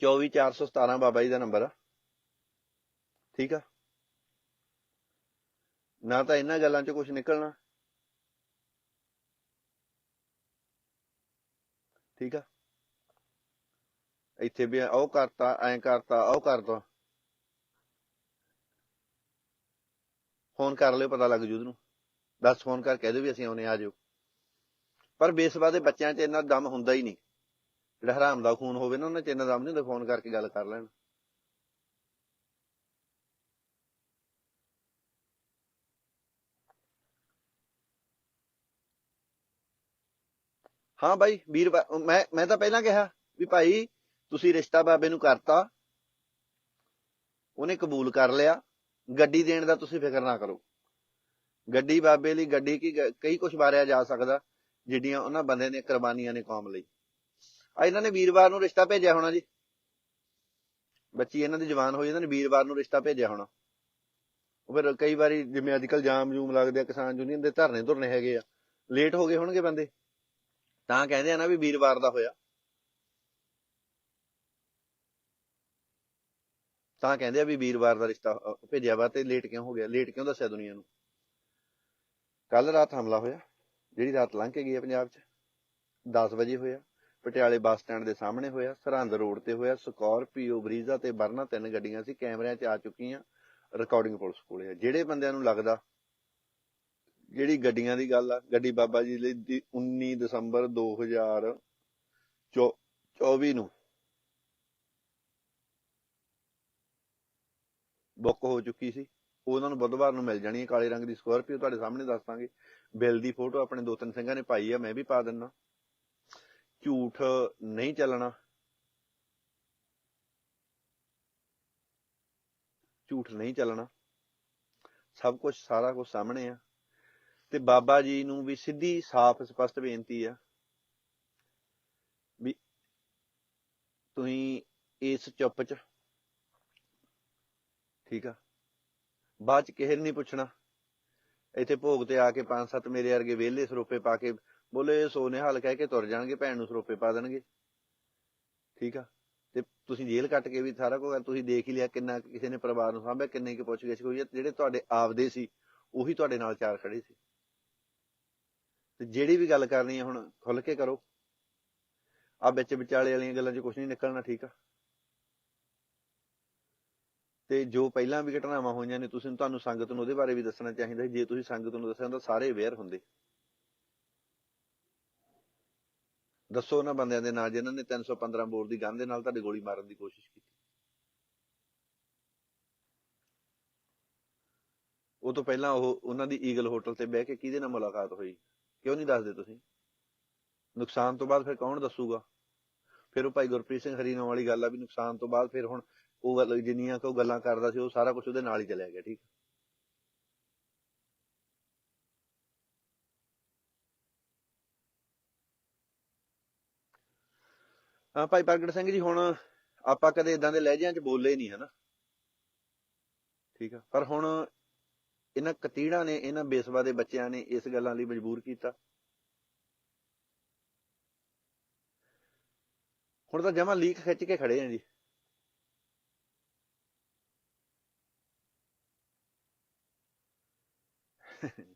24417 ਬਾਬਾ ਜੀ ਦਾ ਨੰਬਰ ਆ। ਠੀਕ ਆ? ਨਾ ਤਾਂ ਇਹਨਾਂ ਗੱਲਾਂ 'ਚ ਕੁਝ ਨਿਕਲਣਾ। ਠੀਕ ਆ? ਇੱਥੇ ਵੀ ਉਹ ਕਰਤਾ, ਐਂ ਕਰਤਾ, ਉਹ ਕਰਤਾ। ਫੋਨ ਕਰ ਲਿਓ, ਪਤਾ ਲੱਗ ਜੂ ਉਹਨੂੰ। ਦੱਸ ਫੋਨ ਕਰ, ਕਹਿ ਦਿਓ ਵੀ ਅਸੀਂ ਆਉਨੇ ਆ ਜਾਓ। ਪਰ ਬੇਸਵਾ ਦੇ ਬੱਚਿਆਂ 'ਚ ਇੰਨਾ ਦਮ ਹੁੰਦਾ ਹੀ ਨਹੀਂ। ਜਿਹੜਾ ਹਰਾਮ ਦਾ ਖੂਨ ਹੋਵੇ ਨਾ, ਉਹਨਾਂ 'ਚ ਇੰਨਾ ਦਮ ਨਹੀਂ ਹੁੰਦਾ ਫੋਨ ਕਰਕੇ ਗੱਲ ਕਰ ਲੈਣ। ਹਾਂ ਬਾਈ, ਵੀਰ ਮੈਂ ਮੈਂ ਤਾਂ ਪਹਿਲਾਂ ਕਿਹਾ ਵੀ ਭਾਈ, ਤੁਸੀਂ ਰਿਸ਼ਤਾ ਬਾਬੇ ਨੂੰ ਕਰਤਾ। ਉਹਨੇ ਕਬੂਲ ਕਰ ਲਿਆ। ਗੱਡੀ ਦੇਣ ਦਾ ਤੁਸੀਂ ਫਿਕਰ ਨਾ ਕਰੋ। ਗੱਡੀ ਬਾਬੇ ਲਈ ਗੱਡੀ ਕੀ ਕਈ ਕੁਝ ਵਾਰਿਆ ਜਾ ਸਕਦਾ ਜਿਹੜੀਆਂ ਉਹਨਾਂ ਬੰਦੇ ਨੇ ਕੁਰਬਾਨੀਆਂ ਨੇ ਕੌਮ ਲਈ। ਆ, ਇਹਨਾਂ ਨੇ ਵੀਰਵਾਰ ਨੂੰ ਰਿਸ਼ਤਾ ਭੇਜਿਆ ਹੋਣਾ ਜੀ। ਬੱਚੀ ਇਹਨਾਂ ਦੀ ਜਵਾਨ ਹੋਈ, ਇਹਨਾਂ ਨੇ ਵੀਰਵਾਰ ਨੂੰ ਰਿਸ਼ਤਾ ਭੇਜਿਆ ਹੋਣਾ। ਫਿਰ ਕਈ ਵਾਰੀ ਜਿਵੇਂ ਅੱਜਕੱਲ ਜਾਮ ਜੂਮ ਲੱਗਦੇ ਆ, ਕਿਸਾਨ ਯੂਨੀਅਨ ਦੇ ਧਰਨੇ ਧੁਰਨੇ ਹੈਗੇ ਆ। ਲੇਟ ਹੋ ਗਏ ਹੋਣਗੇ ਬੰਦੇ। ਤਾਂ ਕਹਿੰਦੇ ਆ ਨਾ ਵੀ ਵੀਰਵਾਰ ਦਾ ਹੋਇਆ। ਤਾਂ ਕਹਿੰਦੇ ਆ ਵੀ ਵੀਰਵਾਰ ਦਾ ਰਿਸ਼ਤਾ ਭੇਜਿਆ ਵਾ ਤੇ ਲੇਟ ਕਿਉਂ ਹੋ ਗਿਆ? ਲੇਟ ਕਿਉਂ ਦੱਸਿਆ ਦੁਨੀਆ ਨੂੰ? ਕੱਲ ਰਾਤ ਹਮਲਾ ਹੋਇਆ। ਜਿਹੜੀ ਰਾਤ ਲੰਘ ਕੇ ਗਈ ਹੈ ਪੰਜਾਬ 'ਚ 10 ਵਜੇ ਹੋਇਆ। ਪਟਿਆਲੇ ਬੱਸ ਸਟੈਂਡ ਦੇ ਸਾਹਮਣੇ ਹੋਇਆ, ਸਰਹੰਦ ਰੋਡ ਤੇ ਹੋਇਆ, ਸਕੋਰਪੀਓ, ਬਰੀਜ਼ਾ ਤੇ ਵਰਨਾ ਤਿੰਨ ਗੱਡੀਆਂ ਸੀ, ਕੈਮਰਿਆਂ 'ਚ ਆ ਚੁੱਕੀਆਂ ਰਿਕਾਰਡਿੰਗ ਪੁਲਿਸ ਕੋਲੇ ਆ। ਜਿਹੜੇ ਬੰਦਿਆਂ ਨੂੰ ਲੱਗਦਾ, ਜਿਹੜੀ ਗੱਡੀਆਂ ਦੀ ਗੱਲ ਆ, ਗੱਡੀ ਬਾਬਾ ਜੀ ਲਈ ਦੀ 19 ਦਸੰਬਰ 2024 ਨੂੰ ਬੁੱਕ ਹੋ ਚੁੱਕੀ ਸੀ। ਉਹਨਾਂ ਨੂੰ ਬੁੱਧਵਾਰ ਨੂੰ ਮਿਲ ਜਾਣੀ ਹੈ ਕਾਲੇ ਰੰਗ ਦੀ ਸਕੋਰਪੀਓ। ਤੁਹਾਡੇ ਸਾਹਮਣੇ ਦੱਸ ਦਾਂਗੇ। ਬਿੱਲ ਦੀ ਫੋਟੋ ਆਪਣੇ ਦੋ ਤਿੰਨ ਸਿੰਘਾਂ ਨੇ ਪਾਈ ਆ, ਮੈਂ ਵੀ ਪਾ ਦਿੰਨਾ ਝੂਠ ਨਹੀਂ ਚੱਲਣਾ। ਝੂਠ ਨਹੀਂ ਚੱਲਣਾ। ਸਭ ਕੁਝ ਸਾਰਾ ਕੁਝ ਸਾਹਮਣੇ ਆ। ਤੇ ਬਾਬਾ ਜੀ ਨੂੰ ਵੀ ਸਿੱਧੀ ਸਾਫ਼, ਸਪਸ਼ਟ ਬੇਨਤੀ ਆ ਵੀ ਤੁਸੀਂ ਇਸ ਚੁੱਪ ਚ, ਠੀਕ ਆ? ਬਾਅਦ ਚ ਕਿਸੇ ਨੇ ਨਹੀਂ ਪੁੱਛਣਾ। ਇੱਥੇ ਭੋਗ ਤੇ ਆ ਕੇ ਪੰਜ ਸੱਤ ਮੇਰੇ ਵਰਗੇ ਵਿਹਲੇ ਸਰੋਪੇ ਪਾ ਕੇ ਬੋਲੇ ਸੋ ਨਿਹਾਲ ਕਹਿ ਕੇ ਤੁਰ ਜਾਣਗੇ, ਭੈਣ ਨੂੰ ਸਰੋਪੇ ਪਾ ਦੇਣਗੇ। ਠੀਕ ਆ? ਤੇ ਤੁਸੀਂ ਜੇਲ੍ਹ ਕੱਟ ਕੇ ਵੀ ਸਾਰਾ ਕੁਝ ਤੁਸੀਂ ਦੇਖ ਹੀ ਲਿਆ ਕਿੰਨਾ ਕਿਸੇ ਨੇ ਪਰਿਵਾਰ ਨੂੰ ਸਾਂਭਿਆ, ਕਿੰਨੇ ਕਿ ਪੁੱਛ ਗਿੱਛ ਹੋਈ ਜਿਹੜੇ ਤੁਹਾਡੇ ਆਪਦੇ ਸੀ, ਉਹੀ ਤੁਹਾਡੇ ਨਾਲ ਚਾਰ ਖੜੇ ਸੀ। ਤੇ ਜਿਹੜੀ ਵੀ ਗੱਲ ਕਰਨੀ ਹੈ ਹੁਣ ਖੁੱਲ ਕੇ ਕਰੋ। ਆ ਵਿੱਚ ਵਿਚਾਲੇ ਵਾਲੀਆਂ ਗੱਲਾਂ 'ਚ ਕੁਝ ਨਹੀਂ ਨਿਕਲਣਾ, ਠੀਕ ਆ? ਤੇ ਜੋ ਪਹਿਲਾਂ ਵੀ ਘਟਨਾਵਾਂ ਹੋਈਆਂ ਨੇ, ਤੁਸੀਂ ਤੁਹਾਨੂੰ ਸੰਗਤ ਨੂੰ ਉਹਦੇ ਬਾਰੇ ਵੀ ਦੱਸਣਾ ਚਾਹੀਦਾ ਸੀ। ਜੇ ਤੁਸੀਂ ਸੰਗਤ ਨੂੰ ਦੱਸਿਆ ਤਾਂ ਸਾਰੇ ਅਵੇਅਰ ਹੁੰਦੇ। ਦੱਸੋ ਉਹਨਾਂ ਬੰਦਿਆਂ ਦੇ ਨਾਂ ਜਿਨ੍ਹਾਂ ਨੇ 315 ਬੋਰ ਦੀ ਗੰਨ ਦੇ ਨਾਲ ਤੁਹਾਡੇ ਗੋਲੀ ਮਾਰਨ ਦੀ ਕੋਸ਼ਿਸ਼ ਕੀਤੀ। ਉਹ ਤੋਂ ਪਹਿਲਾਂ ਉਹ ਉਹਨਾਂ ਦੀ ਈਗਲ ਹੋਟਲ ਤੇ ਬਹਿ ਕੇ ਕਿਹਦੇ ਨਾਲ ਮੁਲਾਕਾਤ ਹੋਈ, ਕਿਉਂ ਨਹੀਂ ਦੱਸਦੇ ਤੁਸੀਂ? ਨੁਕਸਾਨ ਤੋਂ ਬਾਅਦ ਫਿਰ ਕੌਣ ਦੱਸੂਗਾ? ਫਿਰ ਉਹ ਭਾਈ ਗੁਰਪ੍ਰੀਤ ਸਿੰਘ ਹਰੀਨੋਂ ਵਾਲੀ ਗੱਲ ਆ ਵੀ ਨੁਕਸਾਨ ਤੋਂ ਬਾਅਦ ਫਿਰ ਹੁਣ ਉਹ ਗੱਲ ਜਿੰਨੀਆਂ ਕੁ ਉਹ ਗੱਲਾਂ ਕਰਦਾ ਸੀ, ਉਹ ਸਾਰਾ ਕੁਝ ਉਹਦੇ ਨਾਲ ਹੀ ਚਲਿਆ ਗਿਆ, ਠੀਕ ਹਾਂ, ਭਾਈ ਪ੍ਰਗਟ ਸਿੰਘ ਜੀ, ਹੁਣ ਆਪਾਂ ਕਦੇ ਇਦਾਂ ਦੇ ਲਹਿਜਿਆਂ 'ਚ ਬੋਲੇ ਨਹੀਂ ਹਨਾ? ਠੀਕ ਆ? ਪਰ ਹੁਣ ਇਹਨਾਂ ਕਤੀੜਾਂ ਨੇ, ਇਹਨਾਂ ਬੇਸਵਾ ਦੇ ਬੱਚਿਆਂ ਨੇ ਇਸ ਗੱਲਾਂ ਲਈ ਮਜਬੂਰ ਕੀਤਾ। ਹੁਣ ਤਾਂ ਜਮਾ ਲੀਕ ਖਿੱਚ ਕੇ ਖੜੇ ਆ ਜੀ।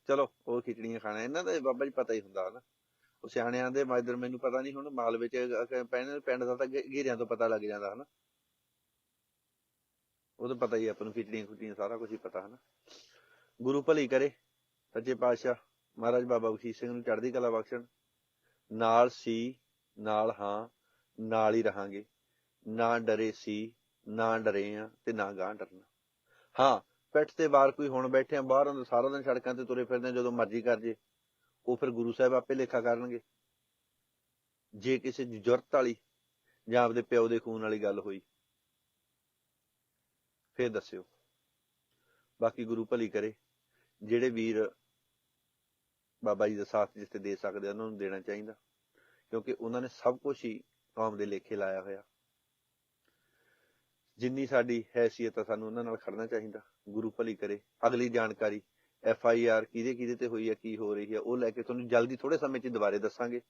ਚਲੋ ਉਹ ਖਿਚੜੀਆਂ ਖਾਣਾ, ਇਹਨਾਂ ਦਾ ਬਾਬਾ ਜੀ ਪਤਾ ਹੀ ਹੁੰਦਾ, ਹਨਾ? ਉਹ ਸਿਆਣਿਆਂ ਦੇ ਮਾਇਦਰ ਮੈਨੂੰ ਪਤਾ ਨਹੀਂ ਹੁਣ ਮਾਲ ਵਿੱਚ ਪਿੰਡ ਪਿੰਡ ਦਾ ਤਾਂ ਘੇਰਿਆਂ ਤੋਂ ਪਤਾ ਲੱਗ ਜਾਂਦਾ ਹਨਾ। ਉਹ ਤਾਂ ਪਤਾ ਹੀ ਆਪਾਂ ਨੂੰ ਖਿਚੜੀਆਂ ਖੁਚੜੀਆਂ ਸਾਰਾ ਕੁਝ ਹੀ ਪਤਾ ਹਨਾ। ਗੁਰੂ ਭਲੀ ਕਰੇ, ਸੱਚੇ ਪਾਤਸ਼ਾਹ, ਮਹਾਰਾਜ ਬਾਬਾ ਬਖਸ਼ੀਸ਼ ਸਿੰਘ ਨੂੰ ਚੜ੍ਹਦੀ ਕਲਾ ਬਖਸ਼ਣ। ਨਾਲ ਸੀ, ਨਾਲ ਹਾਂ, ਨਾਲ ਹੀ ਰਹਾਂਗੇ। ਨਾ ਡਰੇ ਸੀ, ਨਾ ਡਰੇ ਆ ਤੇ ਨਾ ਗਾਂ ਡਰਨਾ। ਹਾਂ, ਪਿੱਠ ਤੇ ਬਾਹਰ ਕੋਈ ਹੁਣ ਬੈਠੇ ਆ, ਬਾਹਰ ਸਾਰਾ ਦਿਨ ਸੜਕਾਂ ਤੇ ਤੁਰੇ ਫਿਰਦੇ ਜਦੋਂ ਮਰਜ਼ੀ ਕਰ ਜੇ। ਉਹ ਫਿਰ ਗੁਰੂ ਸਾਹਿਬ ਆਪੇ ਲੇਖਾ ਕਰਨਗੇ। ਜੇ ਕਿਸੇ ਦੀ ਜ਼ਰੂਰਤ ਵਾਲੀ ਜਾਂ ਆਪਦੇ ਪਿਓ ਦੇ ਖੂਨ ਵਾਲੀ ਗੱਲ ਹੋਈ, ਫੇਰ ਦੱਸਿਓ। ਬਾਕੀ ਗੁਰੂ ਭਲੀ ਕਰੇ। ਜਿਹੜੇ ਵੀਰ ਬਾਬਾ ਜੀ ਦਾ ਸਾਥ ਜਿੱਥੇ ਦੇ ਸਕਦੇ ਉਹਨਾਂ ਨੂੰ ਦੇਣਾ ਚਾਹੀਦਾ। ਕਿਉਂਕਿ ਉਹਨਾਂ ਨੇ ਸਭ ਕੁਝ ਹੀ ਕੌਮ ਦੇ ਲੇਖੇ ਲਾਇਆ ਹੋਇਆ। ਜਿੰਨੀ ਸਾਡੀ ਹੈਸੀਅਤ ਆ, ਸਾਨੂੰ ਉਹਨਾਂ ਨਾਲ ਖੜਨਾ ਚਾਹੀਦਾ। ਗੁਰੂ ਭਲੀ ਕਰੇ। ਅਗਲੀ ਜਾਣਕਾਰੀ ਐਫ ਆਈ ਆਰ ਕਿਹਦੇ ਕਿਹਦੇ ਤੇ ਹੋਈ ਹੈ ਕੀ ਹੋ ਰਹੀ ਹੈ ਉਹ ਲੈ ਕੇ ਤੁਹਾਨੂੰ ਜਲਦੀ ਥੋੜੇ ਸਮੇਂ 'ਚ ਦੁਬਾਰੇ ਦੱਸਾਂਗੇ।